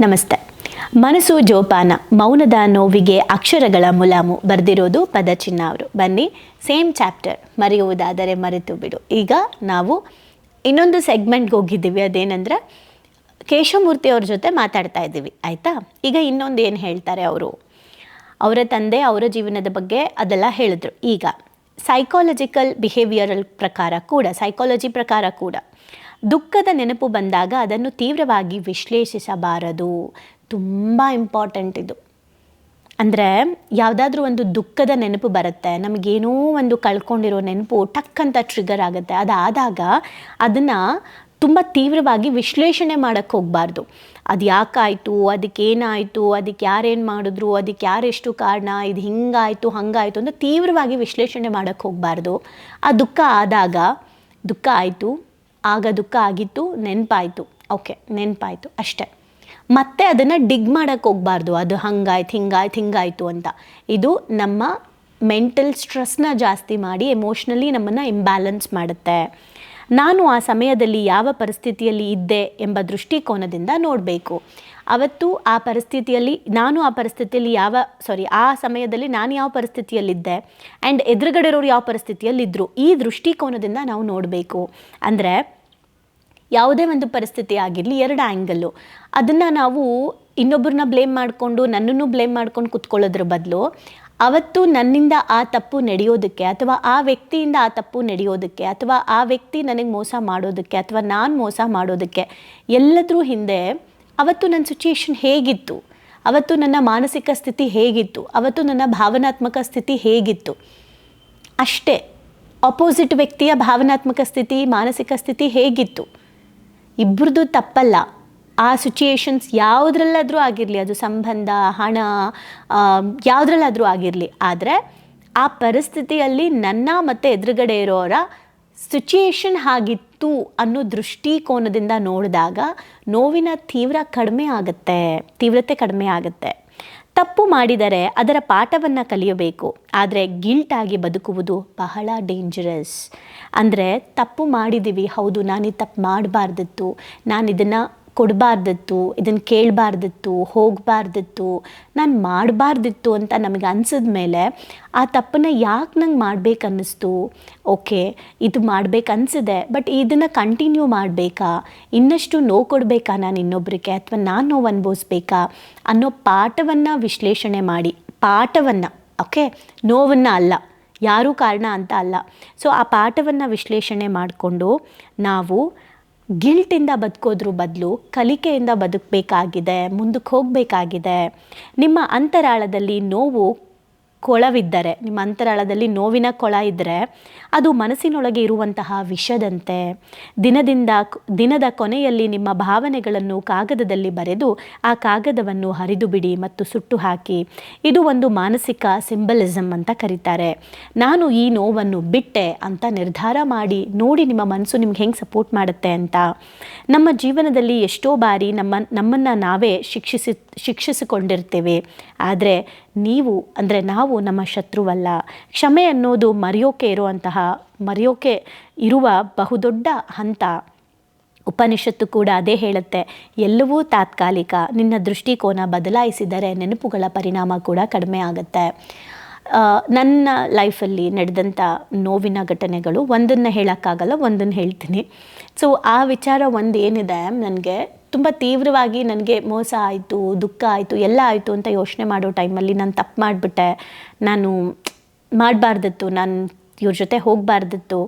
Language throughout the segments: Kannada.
ನಮಸ್ತೆ. ಮನಸ್ಸು ಜೋಪಾನ, ಮೌನದ ನೋವಿಗೆ ಅಕ್ಷರಗಳ ಮುಲಾಮು ಬರೆದಿರೋದು ಪದಚಿನ್ನ ಅವರು. ಬನ್ನಿ ಸೇಮ್ ಚಾಪ್ಟರ್ ಮರೆಯುವುದಾದರೆ ಮರೆತು ಬಿಡು. ಈಗ ನಾವು ಇನ್ನೊಂದು ಸೆಗ್ಮೆಂಟ್ಗೆ ಹೋಗಿದ್ದೀವಿ. ಅದೇನೆಂದರೆ ಕೇಶವಮೂರ್ತಿ ಅವ್ರ ಜೊತೆ ಮಾತಾಡ್ತಾ ಇದ್ದೀವಿ. ಆಯಿತಾ? ಈಗ ಇನ್ನೊಂದು ಏನು ಹೇಳ್ತಾರೆ ಅವರು? ಅವರ ತಂದೆ ಅವರ ಜೀವನದ ಬಗ್ಗೆ ಅದೆಲ್ಲ ಹೇಳಿದ್ರು. ಈಗ ಸೈಕಾಲಜಿಕಲ್ ಬಿಹೇವಿಯರಲ್ ಪ್ರಕಾರ ಕೂಡ ಸೈಕಾಲಜಿ ಪ್ರಕಾರ ಕೂಡ ದುಃಖದ ನೆನಪು ಬಂದಾಗ ಅದನ್ನು ತೀವ್ರವಾಗಿ ವಿಶ್ಲೇಷಿಸಬಾರದು. ತುಂಬ ಇಂಪಾರ್ಟೆಂಟ್ ಇದು. ಅಂದರೆ ಯಾವುದಾದ್ರೂ ಒಂದು ದುಃಖದ ನೆನಪು ಬರುತ್ತೆ, ನಮಗೇನೋ ಒಂದು ಕಳ್ಕೊಂಡಿರೋ ನೆನಪು ಟಕ್ ಅಂತ ಟ್ರಿಗರ್ ಆಗುತ್ತೆ. ಅದಾದಾಗ ಅದನ್ನು ತುಂಬ ತೀವ್ರವಾಗಿ ವಿಶ್ಲೇಷಣೆ ಮಾಡೋಕ್ಕೆ ಹೋಗಬಾರ್ದು. ಅದು ಯಾಕಾಯಿತು, ಅದಕ್ಕೆ ಏನಾಯಿತು, ಅದಕ್ಕೆ ಯಾರೇನು ಮಾಡಿದ್ರು, ಅದಕ್ಕೆ ಯಾರೆಷ್ಟು ಕಾರಣ, ಇದು ಹಿಂಗಾಯಿತು, ಹಂಗಾಯಿತು ಅಂತ ತೀವ್ರವಾಗಿ ವಿಶ್ಲೇಷಣೆ ಮಾಡೋಕ್ಕೆ ಹೋಗಬಾರ್ದು. ಆ ದುಃಖ ಆದಾಗ, ದುಃಖ ಆಯಿತು ಆಗ ದುಃಖ ಆಗಿತ್ತು, ನೆನಪಾಯಿತು. ಓಕೆ ನೆನಪಾಯಿತು, ಅಷ್ಟೇ. ಮತ್ತೆ ಅದನ್ನು ಡಿಗ್ ಮಾಡೋಕ್ಕೆ ಹೋಗ್ಬಾರ್ದು. ಅದು ಹಂಗಾಯ್ತು, ಹಿಂಗಾಯ್ತು, ಹಿಂಗಾಯಿತು ಅಂತ. ಇದು ನಮ್ಮ ಮೆಂಟಲ್ ಸ್ಟ್ರೆಸ್ನ ಜಾಸ್ತಿ ಮಾಡಿ ಎಮೋಷ್ನಲಿ ನಮ್ಮನ್ನು ಇಂಬ್ಯಾಲೆನ್ಸ್ ಮಾಡುತ್ತೆ. ನಾನು ಆ ಸಮಯದಲ್ಲಿ ಯಾವ ಪರಿಸ್ಥಿತಿಯಲ್ಲಿ ಇದ್ದೆ ಎಂಬ ದೃಷ್ಟಿಕೋನದಿಂದ ನೋಡಬೇಕು. ಅವತ್ತು ಆ ಪರಿಸ್ಥಿತಿಯಲ್ಲಿ, ನಾನು ಆ ಪರಿಸ್ಥಿತಿಯಲ್ಲಿ ಯಾವ ಸಾರಿ ಆ ಸಮಯದಲ್ಲಿ ನಾನು ಯಾವ ಪರಿಸ್ಥಿತಿಯಲ್ಲಿದ್ದೆ ಆ್ಯಂಡ್ ಎದುರುಗಡೆರೋರು ಯಾವ ಪರಿಸ್ಥಿತಿಯಲ್ಲಿದ್ದರು ಈ ದೃಷ್ಟಿಕೋನದಿಂದ ನಾವು ನೋಡಬೇಕು. ಅಂದರೆ, ಯಾವುದೇ ಒಂದು ಪರಿಸ್ಥಿತಿ ಆಗಿರಲಿ, ಎರಡು ಆ್ಯಂಗಲ್ಲು ಅದನ್ನು ನಾವು ಇನ್ನೊಬ್ಬರನ್ನ ಬ್ಲೇಮ್ ಮಾಡಿಕೊಂಡು, ನನ್ನನ್ನು ಬ್ಲೇಮ್ ಮಾಡ್ಕೊಂಡು ಕುತ್ಕೊಳ್ಳೋದ್ರ ಬದಲು, ಅವತ್ತು ನನ್ನಿಂದ ಆ ತಪ್ಪು ನಡೆಯೋದಕ್ಕೆ ಅಥವಾ ಆ ವ್ಯಕ್ತಿಯಿಂದ ಆ ತಪ್ಪು ನಡೆಯೋದಕ್ಕೆ ಅಥವಾ ಆ ವ್ಯಕ್ತಿ ನನಗೆ ಮೋಸ ಮಾಡೋದಕ್ಕೆ ಅಥವಾ ನಾನು ಮೋಸ ಮಾಡೋದಕ್ಕೆ ಎಲ್ಲದರೂ ಹಿಂದೆ ಅವತ್ತು ನನ್ನ ಸಿಚುಯೇಷನ್ ಹೇಗಿತ್ತು? ಅವತ್ತು ನನ್ನ ಮಾನಸಿಕ ಸ್ಥಿತಿ ಹೇಗಿತ್ತು? ಅವತ್ತು ನನ್ನ ಭಾವನಾತ್ಮಕ ಸ್ಥಿತಿ ಹೇಗಿತ್ತು? ಅಷ್ಟೇ ಅಪೋಸಿಟ್ ವ್ಯಕ್ತಿಯ ಭಾವನಾತ್ಮಕ ಸ್ಥಿತಿ, ಮಾನಸಿಕ ಸ್ಥಿತಿ ಹೇಗಿತ್ತು? ಇಬ್ಬರದ್ದು ತಪ್ಪಲ್ಲ. ಆ ಸಿಚುಯೇಷನ್ಸ್ ಯಾವುದ್ರಲ್ಲಾದರೂ ಆಗಿರಲಿ, ಅದು ಸಂಬಂಧ, ಹಣ ಯಾವುದ್ರಲ್ಲಾದರೂ ಆಗಿರಲಿ. ಆದರೆ, ಆ ಪರಿಸ್ಥಿತಿಯಲ್ಲಿ ನನ್ನ ಮತ್ತು ಎದುರುಗಡೆ ಇರೋರ ಸಿಚುಯೇಷನ್ ಹಾಗಿತ್ತು ಅನ್ನೋ ದೃಷ್ಟಿಕೋನದಿಂದ ನೋಡಿದಾಗ ನೋವಿನ ತೀವ್ರ ಕಡಿಮೆ ಆಗುತ್ತೆ, ತೀವ್ರತೆ ಕಡಿಮೆ ಆಗುತ್ತೆ. ತಪ್ಪು ಮಾಡಿದರೆ ಅದರ ಪಾಠವನ್ನು ಕಲಿಯಬೇಕು, ಆದರೆ ಗಿಲ್ಟಾಗಿ ಬದುಕುವುದು ಬಹಳ ಡೇಂಜರಸ್ ಅಂದರೆ ತಪ್ಪು ಮಾಡಿದ್ದೀವಿ, ಹೌದು ನಾನು ತಪ್ಪು ಮಾಡಬಾರ್ದಿತ್ತು ನಾನು ಇದನ್ನು ಕೊಡಬಾರ್ದಿತ್ತು ಇದನ್ನು ಕೇಳಬಾರ್ದಿತ್ತು, ಹೋಗಬಾರ್ದಿತ್ತು, ನಾನು ಮಾಡಬಾರ್ದಿತ್ತು ಅಂತ ನಮಗೆ ಅನ್ಸಿದ ಮೇಲೆ ಆ ತಪ್ಪನ್ನು ಯಾಕೆ ನಂಗೆ ಮಾಡ್ಬೇಕು ಅನ್ನಿಸ್ತು ಓಕೆ, ಇದು ಮಾಡ್ಬೇಕು ಅನಿಸಿದೆ ಬಟ್ ಇದನ್ನು ಕಂಟಿನ್ಯೂ ಮಾಡಬೇಕಾ? ಇನ್ನಷ್ಟು ನೋವು ಕೊಡಬೇಕಾ ನಾನು ಇನ್ನೊಬ್ಬರಿಗೆ ಅಥವಾ ನಾನು ನೋವು ಅನುಭವಿಸ್ಬೇಕಾ? ಅನ್ನೋ ಪಾಠವನ್ನು ವಿಶ್ಲೇಷಣೆ ಮಾಡಿ, ಪಾಠವನ್ನು, ಓಕೆ? ನೋವನ್ನು ಅಲ್ಲ, ಯಾರೂ ಕಾರಣ ಅಂತ ಅಲ್ಲ. ಸೊ, ಆ ಪಾಠವನ್ನು ವಿಶ್ಲೇಷಣೆ ಮಾಡಿಕೊಂಡು ನಾವು ಗಿಲ್ಟಿಂದ ಬದುಕೋದ್ರ ಬದಲು ಕಲಿಕೆಯಿಂದ ಬದುಕಬೇಕಾಗಿದೆ ಮುಂದಕ್ಕೆ ಹೋಗಬೇಕಾಗಿದೆ. ನಿಮ್ಮ ಅಂತರಾಳದಲ್ಲಿ ನೋವು ಕೊಳವಿದ್ದರೆ, ನಿಮ್ಮ ಅಂತರಾಳದಲ್ಲಿ ನೋವಿನ ಕೊಳ ಇದ್ದರೆ ಅದು ಮನಸ್ಸಿನೊಳಗೆ ಇರುವಂತಹ ವಿಷದಂತೆ. ದಿನದಿಂದ ದಿನದ ಕೊನೆಯಲ್ಲಿ ನಿಮ್ಮ ಭಾವನೆಗಳನ್ನು ಕಾಗದದಲ್ಲಿ ಬರೆದು ಆ ಕಾಗದವನ್ನು ಹರಿದು ಬಿಡಿ ಮತ್ತು ಸುಟ್ಟು ಹಾಕಿ. ಇದು ಒಂದು ಮಾನಸಿಕ ಸಿಂಬಲಿಸಮ್ ಅಂತ ಕರೀತಾರೆ. ನಾನು ಈ ನೋವನ್ನು ಬಿಟ್ಟೆ ಅಂತ ನಿರ್ಧಾರ ಮಾಡಿ, ನೋಡಿ ನಿಮ್ಮ ಮನಸ್ಸು ನಿಮ್ಗೆ ಹೆಂಗೆ ಸಪೋರ್ಟ್ ಮಾಡುತ್ತೆ ಅಂತ. ನಮ್ಮ ಜೀವನದಲ್ಲಿ ಎಷ್ಟೋ ಬಾರಿ ನಮ್ಮ, ನಮ್ಮನ್ನು ನಾವೇ ಶಿಕ್ಷಿಸಿ, ಶಿಕ್ಷಿಸಿಕೊಂಡಿರ್ತೇವೆ. ಆದರೆ ನೀವು, ಅಂದರೆ ನಾವು ನಮ್ಮ ಶತ್ರುವಲ್ಲ. ಕ್ಷಮೆ ಅನ್ನೋದು ಮರೆಯೋಕೆ ಇರುವಂತಹ, ಮರೆಯೋಕೆ ಇರುವ ಬಹುದೊಡ್ಡ ಹಂತ. ಉಪನಿಷತ್ತು ಕೂಡ ಅದೇ ಹೇಳುತ್ತೆ, ಎಲ್ಲವೂ ತಾತ್ಕಾಲಿಕ. ನಿನ್ನ ದೃಷ್ಟಿಕೋನ ಬದಲಾಯಿಸಿದರೆ ನೆನಪುಗಳ ಪರಿಣಾಮ ಕೂಡ ಕಡಿಮೆ ಆಗುತ್ತೆ. ನನ್ನ ಲೈಫಲ್ಲಿ ನಡೆದಂಥ ನೋವಿನ ಘಟನೆಗಳು ಒಂದನ್ನು ಹೇಳೋಕ್ಕಾಗಲ್ಲ, ಒಂದನ್ನು ಹೇಳ್ತೀನಿ. ಸೊ ಆ ವಿಚಾರ ಒಂದು ಏನಿದೆ ನನಗೆ ತುಂಬ ತೀವ್ರವಾಗಿ ನನಗೆ ಮೋಸ ಆಯಿತು, ದುಃಖ ಆಯಿತು, ಎಲ್ಲ ಆಯಿತು ಅಂತ ಯೋಚನೆ ಮಾಡೋ ಟೈಮಲ್ಲಿ ನಾನು ತಪ್ಪು ಮಾಡಿಬಿಟ್ಟೆ. ನಾನು ಮಾಡಬಾರ್ದಿತ್ತು, ನಾನು ಇವ್ರ ಜೊತೆ ಹೋಗಬಾರ್ದಿತ್ತು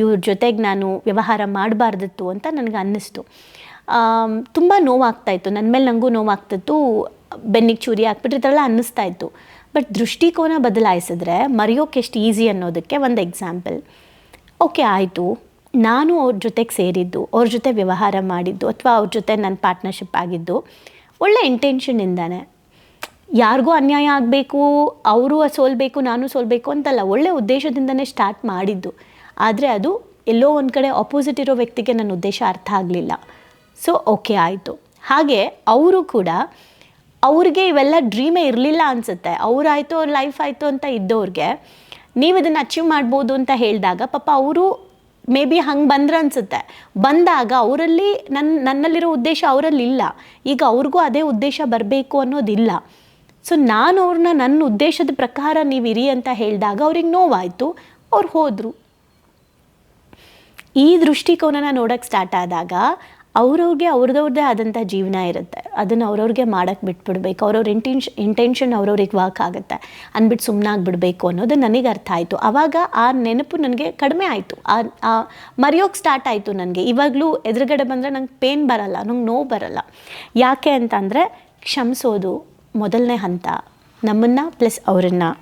ಇವ್ರ ಜೊತೆಗೆ ನಾನು ವ್ಯವಹಾರ ಮಾಡಬಾರ್ದಿತ್ತು ಅಂತ ನನಗೆ ಅನ್ನಿಸ್ತು. ತುಂಬ ನೋವಾಗ್ತಾಯಿತ್ತು ನನ್ನ ಮೇಲೆ ನನಗೂ ನೋವಾಗ್ತಿತ್ತು. ಬೆನ್ನಿಗೆ ಚೂರಿ ಹಾಕ್ಬಿಟ್ಟಿರ್ತಾರಲ್ಲ ಅನ್ನಿಸ್ತಾ ಇತ್ತು. ಬಟ್ ದೃಷ್ಟಿಕೋನ ಬದಲಾಯಿಸಿದ್ರೆ ಮರೆಯೋಕೆ ಎಷ್ಟು ಈಸಿ ಅನ್ನೋದಕ್ಕೆ ಒಂದು ಎಕ್ಸಾಂಪಲ್ ಓಕೆ, ಆಯಿತು. ನಾನು ಅವ್ರ ಜೊತೆಗೆ ಸೇರಿದ್ದು, ಅವ್ರ ಜೊತೆ ವ್ಯವಹಾರ ಮಾಡಿದ್ದು, ಅಥವಾ ಅವ್ರ ಜೊತೆ ನನ್ನ ಪಾರ್ಟ್ನರ್ಶಿಪ್ ಆಗಿದ್ದು, ಒಳ್ಳೆ ಇಂಟೆನ್ಷನಿಂದಾನೆ ಯಾರಿಗೂ ಅನ್ಯಾಯ ಆಗಬೇಕು, ಅವರು ಸೋಲ್ಬೇಕು, ನಾನು ಸೋಲ್ಬೇಕು ಅಂತಲ್ಲ, ಒಳ್ಳೆ ಉದ್ದೇಶದಿಂದನೇ ಸ್ಟಾರ್ಟ್ ಮಾಡಿದ್ದು. ಆದರೆ ಅದು ಎಲ್ಲೋ ಒಂದು ಕಡೆ ಆಪೋಸಿಟ್ ಇರೋ ವ್ಯಕ್ತಿಗೆ ನನ್ನ ಉದ್ದೇಶ ಅರ್ಥ ಆಗಲಿಲ್ಲ. ಸೊ ಓಕೆ ಆಯಿತು. ಹಾಗೆ ಅವರು ಕೂಡ, ಅವ್ರಿಗೆ ಇವೆಲ್ಲ ಡ್ರೀಮೇ ಇರಲಿಲ್ಲ ಅನಿಸುತ್ತೆ. ಅವರಾಯಿತು ಅವ್ರ ಲೈಫ್ ಆಯಿತು ಅಂತ ಇದ್ದವ್ರಿಗೆ ನೀವು ಇದನ್ನು ಅಚೀವ್ ಮಾಡ್ಬೋದು ಅಂತ ಹೇಳಿದಾಗ ಪಾಪ ಅವರು ಮೇ ಬಿ ಹಂಗೆ ಬಂದ್ರೆ ಅನಿಸುತ್ತೆ. ಬಂದಾಗ ಅವರಲ್ಲಿ ನನ್ನ ನನ್ನಲ್ಲಿರೋ ಉದ್ದೇಶ ಅವರಲ್ಲಿ ಇಲ್ಲ ಈಗ ಅವ್ರಿಗೂ ಅದೇ ಉದ್ದೇಶ ಬರಬೇಕು ಅನ್ನೋದಿಲ್ಲ. ಸೊ ನಾನು ಅವ್ರನ್ನ ನನ್ನ ಉದ್ದೇಶದ ಪ್ರಕಾರ ನೀವಿರಿ ಅಂತ ಹೇಳಿದಾಗ ಅವ್ರಿಗೆ ನೋವಾಯಿತು. ಅವ್ರು ಹೋದರು. ಈ ದೃಷ್ಟಿಕೋನನ ನೋಡೋಕ್ಕೆ ಸ್ಟಾರ್ಟ್ ಆದಾಗ ಅವ್ರವ್ರಿಗೆ ಅವ್ರದವ್ರದ್ದೇ ಆದಂಥ ಜೀವನ ಇರುತ್ತೆ. ಅದನ್ನು ಅವ್ರವ್ರಿಗೆ ಮಾಡೋಕ್ಕೆ ಬಿಟ್ಬಿಡ್ಬೇಕು. ಅವ್ರವ್ರ ಇಂಟೆನ್ಶ್ ಇಂಟೆನ್ಷನ್ ಅವ್ರವ್ರಿಗೆ ವರ್ಕ್ ಆಗುತ್ತೆ. ಅಂದ್ಬಿಟ್ಟು ಸುಮ್ಮನಾಗ್ಬಿಡ್ಬೇಕು ಅನ್ನೋದು ನನಗೆ ಅರ್ಥ ಆಯಿತು. ಆವಾಗ ಆ ನೆನಪು ನನಗೆ ಕಡಿಮೆ ಆಯಿತು. ಆ ಮರೆಯೋಕ್ಕೆ ಸ್ಟಾರ್ಟ್ ಆಯಿತು ನನಗೆ. ಇವಾಗಲೂ ಎದುರುಗಡೆ ಬಂದರೆ ನಂಗೆ ಪೇನ್ ಬರಲ್ಲ, ನಂಗೆ ನೋವು ಬರಲ್ಲ. ಯಾಕೆ ಅಂತಂದರೆ ಕ್ಷಮಿಸೋದು ಮೊದಲನೇ ಹಂತ. ನಮ್ಮನ್ನು ಪ್ಲಸ್ ಅವರನ್ನು.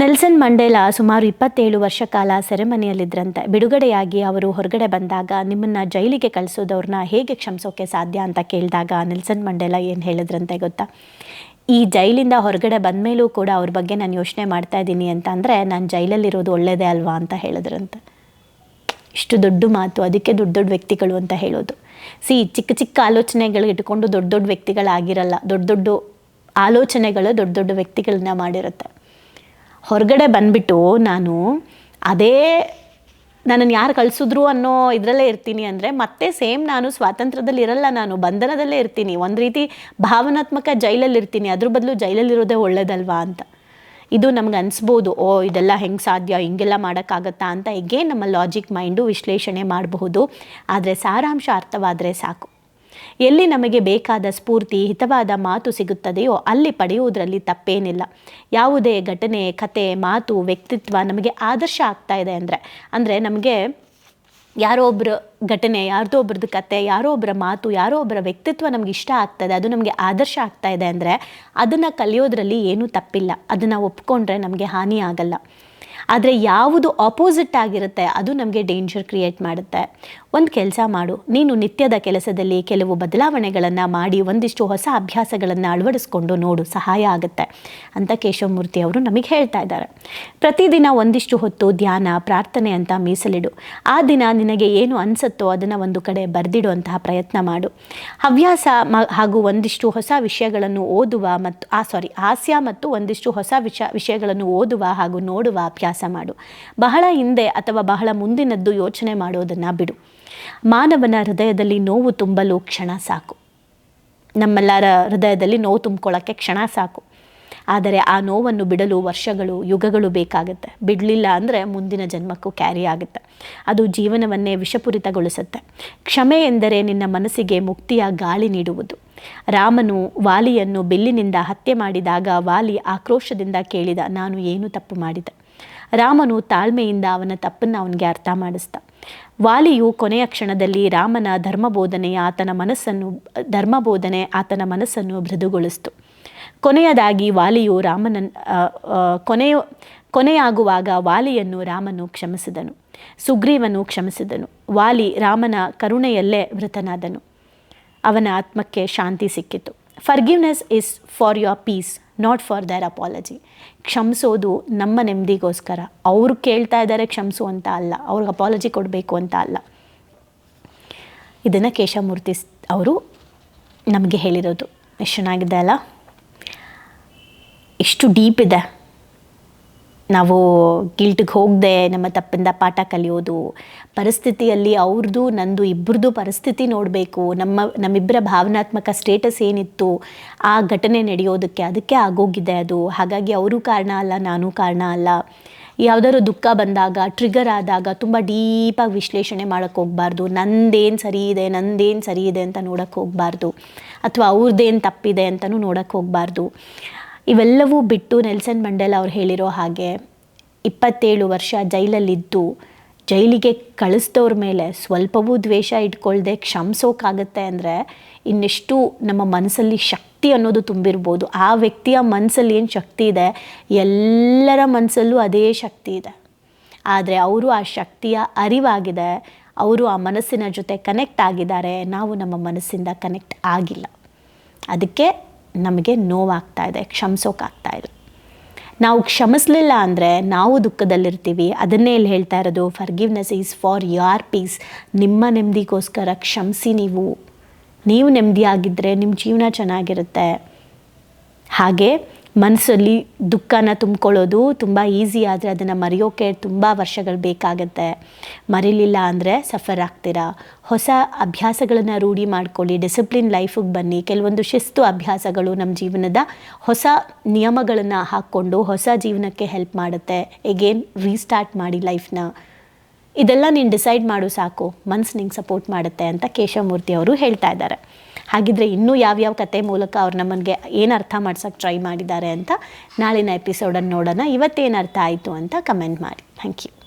ನೆಲ್ಸನ್ ಮಂಡೇಲಾ ಸುಮಾರು ಇಪ್ಪತ್ತೇಳು ವರ್ಷ ಕಾಲ ಸೆರೆಮನೆಯಲ್ಲಿದ್ದರಂತೆ ಬಿಡುಗಡೆಯಾಗಿ ಅವರು ಹೊರಗಡೆ ಬಂದಾಗ ನಿಮ್ಮನ್ನು ಜೈಲಿಗೆ ಕಳಿಸೋದವ್ರನ್ನ ಹೇಗೆ ಕ್ಷಮಿಸೋಕೆ ಸಾಧ್ಯ ಅಂತ ಕೇಳಿದಾಗ ನೆಲ್ಸನ್ ಮಂಡೇಲಾ ಏನು ಹೇಳಿದ್ರಂತೆ ಗೊತ್ತಾ? ಈ ಜೈಲಿಂದ ಹೊರಗಡೆ ಬಂದ ಮೇಲೂ ಕೂಡ ಅವ್ರ ಬಗ್ಗೆ ನಾನು ಯೋಚನೆ ಮಾಡ್ತಾ ಇದ್ದೀನಿ ಅಂತ ಅಂದರೆ ನಾನು ಜೈಲಲ್ಲಿರೋದು ಒಳ್ಳೆಯದೇ ಅಲ್ವಾ ಅಂತ ಹೇಳಿದ್ರಂತೆ. ಇಷ್ಟು ದೊಡ್ಡ ಮಾತು, ಅದಕ್ಕೆ ದೊಡ್ಡ ದೊಡ್ಡ ವ್ಯಕ್ತಿಗಳು ಅಂತ ಹೇಳೋದು. ಸಿ, ಚಿಕ್ಕ ಚಿಕ್ಕ ಆಲೋಚನೆಗಳು ಇಟ್ಕೊಂಡು ದೊಡ್ಡ ದೊಡ್ಡ ವ್ಯಕ್ತಿಗಳಾಗಿರಲ್ಲ, ದೊಡ್ಡ ದೊಡ್ಡ ಆಲೋಚನೆಗಳು ದೊಡ್ಡ ದೊಡ್ಡ ವ್ಯಕ್ತಿಗಳನ್ನ ಮಾಡಿರುತ್ತೆ. ಹೊರಗಡೆ ಬಂದ್ಬಿಟ್ಟು ನಾನು ಅದೇ ನನ್ನನ್ನು ಯಾರು ಕಳಿಸಿದ್ರು ಅನ್ನೋ ಇದರಲ್ಲೇ ಇರ್ತೀನಿ ಅಂದರೆ ಮತ್ತೆ ಸೇಮ್ ನಾನು ಸ್ವಾತಂತ್ರ್ಯದಲ್ಲಿ ಇರಲ್ಲ ನಾನು, ಬಂಧನದಲ್ಲೇ ಇರ್ತೀನಿ. ಒಂದು ರೀತಿ ಭಾವನಾತ್ಮಕ ಜೈಲಲ್ಲಿ ಇರ್ತೀನಿ. ಅದ್ರ ಬದಲು ಜೈಲಲ್ಲಿರೋದೇ ಒಳ್ಳೇದಲ್ವಾ ಅಂತ. ಇದು ನಮ್ಗೆ ಅನಿಸ್ಬೋದು, ಓ, ಇದೆಲ್ಲ ಹೆಂಗೆ ಸಾಧ್ಯ, ಹಿಂಗೆಲ್ಲ ಮಾಡೋಕ್ಕಾಗತ್ತಾ ಅಂತ. ಹೇಗೆ ನಮ್ಮ ಲಾಜಿಕ್ ಮೈಂಡು ವಿಶ್ಲೇಷಣೆ ಮಾಡಬಹುದು. ಆದರೆ ಸಾರಾಂಶ ಅರ್ಥವಾದರೆ ಸಾಕು. ಎಲ್ಲಿ ನಮಗೆ ಬೇಕಾದ ಸ್ಫೂರ್ತಿ, ಹಿತವಾದ ಮಾತು ಸಿಗುತ್ತದೆಯೋ ಅಲ್ಲಿ ಪಡೆಯುವುದರಲ್ಲಿ ತಪ್ಪೇನಿಲ್ಲ. ಯಾವುದೇ ಘಟನೆ, ಕತೆ, ಮಾತು, ವ್ಯಕ್ತಿತ್ವ ನಮಗೆ ಆದರ್ಶ ಆಗ್ತಾ ಇದೆ ಅಂದರೆ ಅಂದರೆ ನಮಗೆ ಯಾರೋ ಒಬ್ಬರ ಘಟನೆ, ಯಾರ್ದೋ ಒಬ್ರದ್ದು ಕತೆ, ಯಾರೋ ಒಬ್ಬರ ಮಾತು, ಯಾರೋ ಒಬ್ಬರ ವ್ಯಕ್ತಿತ್ವ ನಮ್ಗೆ ಇಷ್ಟ ಆಗ್ತದೆ, ಅದು ನಮಗೆ ಆದರ್ಶ ಆಗ್ತಾ ಇದೆ ಅಂದರೆ ಅದನ್ನು ಕಲಿಯೋದ್ರಲ್ಲಿ ಏನೂ ತಪ್ಪಿಲ್ಲ. ಅದನ್ನು ಒಪ್ಕೊಂಡ್ರೆ ನಮಗೆ ಹಾನಿ ಆಗಲ್ಲ. ಆದರೆ ಯಾವುದು ಆಪೋಸಿಟ್ ಆಗಿರುತ್ತೆ, ಅದು ನಮಗೆ ಡೇಂಜರ್ ಕ್ರಿಯೇಟ್ ಮಾಡುತ್ತೆ. ಒಂದು ಕೆಲಸ ಮಾಡು. ನೀನು ನಿತ್ಯದ ಕೆಲಸದಲ್ಲಿ ಕೆಲವು ಬದಲಾವಣೆಗಳನ್ನು ಮಾಡಿ ಒಂದಿಷ್ಟು ಹೊಸ ಅಭ್ಯಾಸಗಳನ್ನು ಅಳವಡಿಸ್ಕೊಂಡು ನೋಡು. ಸಹಾಯ ಆಗುತ್ತೆ ಅಂತ ಕೇಶವಮೂರ್ತಿ ಅವರು ನಮಗೆ ಹೇಳ್ತಾ ಇದ್ದಾರೆ. ಪ್ರತಿದಿನ ಒಂದಿಷ್ಟು ಹೊತ್ತು ಧ್ಯಾನ, ಪ್ರಾರ್ಥನೆ ಅಂತ ಮೀಸಲಿಡು. ಆ ದಿನ ನಿನಗೆ ಏನು ಅನಿಸುತ್ತೋ ಅದನ್ನು ಒಂದು ಕಡೆ ಬರೆದಿಡುವಂತಹ ಪ್ರಯತ್ನ ಮಾಡು. ಹವ್ಯಾಸ ಮ ಹಾಗೂ ಒಂದಿಷ್ಟು ಹೊಸ ವಿಷಯಗಳನ್ನು ಓದುವ ಮತ್ತು ಆ ಸಾರಿ ಹಾಸ್ಯ ಮತ್ತು ಒಂದಿಷ್ಟು ಹೊಸ ವಿಷ ವಿಷಯಗಳನ್ನು ಓದುವ ಹಾಗೂ ನೋಡುವ ಅಭ್ಯಾಸ ಮಾಡು. ಬಹಳ ಹಿಂದೆ ಅಥವಾ ಬಹಳ ಮುಂದಿನದ್ದು ಯೋಚನೆ ಮಾಡೋದನ್ನು ಬಿಡು. ಮಾನವನ ಹೃದಯದಲ್ಲಿ ನೋವು ತುಂಬಲು ಕ್ಷಣ ಸಾಕು. ನಮ್ಮೆಲ್ಲರ ಹೃದಯದಲ್ಲಿ ನೋವು ತುಂಬಿಕೊಳ್ಳೋಕ್ಕೆ ಕ್ಷಣ ಸಾಕು. ಆದರೆ ಆ ನೋವನ್ನು ಬಿಡಲು ವರ್ಷಗಳು, ಯುಗಗಳು ಬೇಕಾಗುತ್ತೆ. ಬಿಡಲಿಲ್ಲ ಅಂದರೆ ಮುಂದಿನ ಜನ್ಮಕ್ಕೂ ಕ್ಯಾರಿ ಆಗುತ್ತೆ. ಅದು ಜೀವನವನ್ನೇ ವಿಷಪೂರಿತಗೊಳಿಸುತ್ತೆ. ಕ್ಷಮೆ ಎಂದರೆ ನಿನ್ನ ಮನಸ್ಸಿಗೆ ಮುಕ್ತಿಯ ಗಾಳಿ ನೀಡುವುದು. ರಾಮನು ವಾಲಿಯನ್ನು ಬಿಲ್ಲಿನಿಂದ ಹತ್ಯೆ ಮಾಡಿದಾಗ ವಾಲಿ ಆಕ್ರೋಶದಿಂದ ಕೇಳಿದ, ನಾನು ಏನು ತಪ್ಪು ಮಾಡಿದೆ? ರಾಮನು ತಾಳ್ಮೆಯಿಂದ ಅವನ ತಪ್ಪನ್ನು ಅವನಿಗೆ ಅರ್ಥ ಮಾಡಿಸ್ದ. ವಾಲಿಯು ಕೊನೆಯ ಕ್ಷಣದಲ್ಲಿ ರಾಮನ ಧರ್ಮಬೋಧನೆಯ ಆತನ ಮನಸ್ಸನ್ನು, ಧರ್ಮಬೋಧನೆ ಆತನ ಮನಸ್ಸನ್ನು ಮೃದುಗೊಳಿಸ್ತು. ಕೊನೆಯದಾಗಿ ವಾಲಿಯು ರಾಮನ ಕೊನೆಯ, ಕೊನೆಯಾಗುವಾಗ ವಾಲಿಯನ್ನು ರಾಮನು ಕ್ಷಮಿಸಿದನು. ಸುಗ್ರೀವನು ಕ್ಷಮಿಸಿದನು. ವಾಲಿ ರಾಮನ ಕರುಣೆಯಲ್ಲೇ ಮೃತನಾದನು ಅವನ ಆತ್ಮಕ್ಕೆ ಶಾಂತಿ ಸಿಕ್ಕಿತು. Forgiveness is for your peace not for the apology ಕ್ಷಮಿಸೋದು ನಮ್ಮ ನೆಮ್ಮದಿಗೋಸ್ಕರ. ಅವರು ಕೇಳ್ತಾ ಇದ್ದಾರೆ ಕ್ಷಮಿಸು ಅಂತ ಅಲ್ಲ. ಅವ್ರಿಗೆ ಅಪಾಲಜಿ ಕೊಡಬೇಕು ಅಂತ ಅಲ್ಲ. ಇದನ್ನು ಕೇಶಮೂರ್ತಿ ಅವರು ನಮಗೆ ಹೇಳಿರೋದು. ಎಷ್ಟು ಚೆನ್ನಾಗಿದೆ ಅಲ್ಲ? ಎಷ್ಟು ಡೀಪ್ ಇದೆ. ನಾವು ಗಿಲ್ಟಿಗೆ ಹೋಗದೆ ನಮ್ಮ ತಪ್ಪಿಂದ ಪಾಠ ಕಲಿಯೋದು, ಪರಿಸ್ಥಿತಿಯಲ್ಲಿ ಅವ್ರದ್ದು ನಂದು ಇಬ್ಬರದ್ದು ಪರಿಸ್ಥಿತಿ ನೋಡಬೇಕು, ನಮ್ಮ ನಮ್ಮಿಬ್ಬರ ಭಾವನಾತ್ಮಕ ಸ್ಟೇಟಸ್ ಏನಿತ್ತು, ಆ ಘಟನೆ ನಡೆಯೋದಕ್ಕೆ ಅದಕ್ಕೆ ಆಗೋಗಿದೆ ಅದು. ಹಾಗಾಗಿ ಅವರು ಕಾರಣ ಅಲ್ಲ, ನಾನು ಕಾರಣ ಅಲ್ಲ. ಯಾವುದಾದ್ರು ದುಃಖ ಬಂದಾಗ ಟ್ರಿಗರ್ ಆದಾಗ ತುಂಬ ಡೀಪಾಗಿ ವಿಶ್ಲೇಷಣೆ ಮಾಡೋಕ್ಕೆ ಹೋಗ್ಬಾರ್ದು. ನಂದೇನು ಸರಿ ಇದೆ, ನಂದೇನು ಸರಿ ಇದೆ ಅಂತ ನೋಡೋಕ್ಕೆ ಹೋಗಬಾರ್ದು. ಅಥವಾ ಅವ್ರದ್ದೇನು ತಪ್ಪಿದೆ ಅಂತಲೂ ನೋಡೋಕ್ಕೆ ಹೋಗಬಾರ್ದು. ಇವೆಲ್ಲವೂ ಬಿಟ್ಟು ನೆಲ್ಸನ್ ಮಂಡೇಲ ಅವ್ರು ಹೇಳಿರೋ ಹಾಗೆ ಇಪ್ಪತ್ತೇಳು ವರ್ಷ ಜೈಲಲ್ಲಿದ್ದು, ಜೈಲಿಗೆ ಕಳಿಸ್ದವ್ರ ಮೇಲೆ ಸ್ವಲ್ಪವೂ ದ್ವೇಷ ಇಟ್ಕೊಳ್ದೆ ಕ್ಷಮಿಸೋಕ್ಕಾಗತ್ತೆ ಅಂದರೆ ಇನ್ನೆಷ್ಟು ನಮ್ಮ ಮನಸ್ಸಲ್ಲಿ ಶಕ್ತಿ ಅನ್ನೋದು ತುಂಬಿರ್ಬೋದು. ಆ ವ್ಯಕ್ತಿಯ ಮನಸ್ಸಲ್ಲಿ ಏನು ಶಕ್ತಿ ಇದೆ? ಎಲ್ಲರ ಮನಸ್ಸಲ್ಲೂ ಅದೇ ಶಕ್ತಿ ಇದೆ. ಆದರೆ ಅವರು ಆ ಶಕ್ತಿಯ ಅರಿವಾಗಿದೆ. ಅವರು ಆ ಮನಸ್ಸಿನ ಜೊತೆ ಕನೆಕ್ಟ್ ಆಗಿದ್ದಾರೆ. ನಾವು ನಮ್ಮ ಮನಸ್ಸಿಂದ ಕನೆಕ್ಟ್ ಆಗಿಲ್ಲ. ಅದಕ್ಕೆ ನಮಗೆ ನೋವಾಗ್ತಾ ಇದೆ ಕ್ಷಮಿಸೋಕ್ಕಾಗ್ತಾ ಇಲ್ಲ ನಾವು ಕ್ಷಮಿಸ್ಲಿಲ್ಲ ಅಂದರೆ ನಾವು ದುಃಖದಲ್ಲಿರ್ತೀವಿ. ಅದನ್ನೇ ಇಲ್ಲಿ ಹೇಳ್ತಾ ಇರೋದು forgiveness is for your peace ನಿಮ್ಮ ನೆಮ್ಮದಿಗೋಸ್ಕರ ಕ್ಷಮಿಸಿ ನೀವು. ನೀವು ನೆಮ್ಮದಿಯಾಗಿದ್ದರೆ ನಿಮ್ಮ ಜೀವನ ಚೆನ್ನಾಗಿರುತ್ತೆ. ಹಾಗೆ ಮನಸ್ಸಲ್ಲಿ ದುಃಖನ ತುಂಬಿಕೊಳ್ಳೋದು ತುಂಬ ಈಸಿ ಆದರೆ ಅದನ್ನು ಮರೆಯೋಕೆ ತುಂಬ ವರ್ಷಗಳು ಬೇಕಾಗತ್ತೆ. ಮರಿಲಿಲ್ಲ ಅಂದರೆ ಸಫರ್ ಆಗ್ತೀರಾ? ಹೊಸ ಅಭ್ಯಾಸಗಳನ್ನು ರೂಢಿ ಮಾಡ್ಕೊಳ್ಳಿ ಡಿಸಿಪ್ಲಿನ್ ಲೈಫಿಗೆ ಬನ್ನಿ. ಕೆಲವೊಂದು ಶಿಸ್ತು ಅಭ್ಯಾಸಗಳು ನಮ್ಮ ಜೀವನದ ಹೊಸ ನಿಯಮಗಳನ್ನು ಹಾಕ್ಕೊಂಡು ಹೊಸ ಜೀವನಕ್ಕೆ ಹೆಲ್ಪ್ ಮಾಡುತ್ತೆ. ಎಗೇನ್ ರೀಸ್ಟಾರ್ಟ್ ಮಾಡಿ ಲೈಫ್ನ ಇದೆಲ್ಲ ನೀನು ಡಿಸೈಡ್ ಮಾಡು ಸಾಕು. ಮನ್ಸು ನಿಂಗೆ ಸಪೋರ್ಟ್ ಮಾಡುತ್ತೆ ಅಂತ ಕೇಶವಮೂರ್ತಿ ಅವರು ಹೇಳ್ತಾ ಇದ್ದಾರೆ. ಹಾಗಿದ್ರೆ ಇನ್ನೂ ಯಾವ್ಯಾವ ಕತೆ ಮೂಲಕ ಅವ್ರು ನಮಗೆ ಏನು ಅರ್ಥ ಮಾಡ್ಸೋಕ್ಕೆ ಟ್ರೈ ಮಾಡಿದ್ದಾರೆ ಅಂತ ನಾಳಿನ ಎಪಿಸೋಡನ್ನು ನೋಡೋಣ. ಇವತ್ತೇನು ಅರ್ಥ ಆಯಿತು ಅಂತ ಕಮೆಂಟ್ ಮಾಡಿ. Thank you